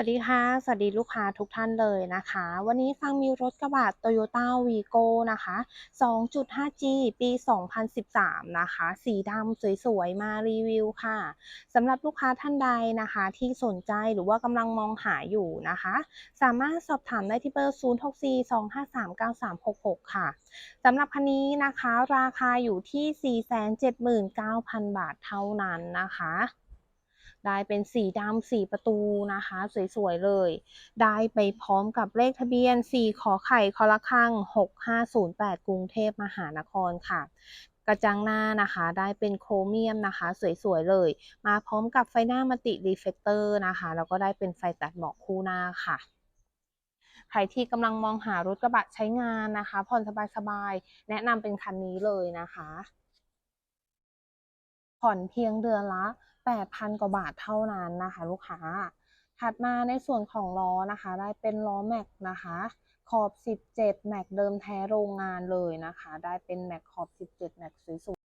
วัสดีค่ะ สวัสดีลูกค้าทุกท่านเลยนะคะ วันนี้ฟังมีรถกระบะ Toyota Vigo นะคะ 2.5G ปี 2013 นะคะ สีดำสวยๆ มารีวิวค่ะสำหรับลูกค้าท่านใดนะคะ ที่สนใจหรือว่ากำลังมองหาอยู่นะคะ สามารถสอบถามได้ที่เบอร์ 0642539366 ค่ะสำหรับคันนี้นะคะ ราคาอยู่ที่ 479,000 บาทเท่านั้นนะคะ ได้เป็นสีดำสีประตูนะคะ สวยๆเลย ได้ไปพร้อมกับเลขทะเบียน 4 ขอไข่คอละคัง 6508 กรุงเทพมหานครค่ะกระจังหน้านะคะได้เป็นโครเมียมนะคะ สวยๆเลย มาพร้อมกับไฟหน้ามัลติรีเฟลเตอร์นะคะแล้วก็ได้เป็นไฟตัดหมอกคู่หน้าค่ะ ใครที่กำลังมองหารถกระบะใช้งานนะคะ ผ่อนสบายๆ แนะนำเป็นคันนี้เลยนะคะ ผ่อนเพียงเดือนละ 8,000 กว่าบาทเท่านั้นนะคะ ลูกค้า ถัดมาในส่วนของล้อนะคะ ได้เป็นล้อแม็กนะคะ ขอบ 17 แม็กเดิมแท้โรงงานเลยนะคะ ได้เป็นแม็กขอบ 17 แม็กสวย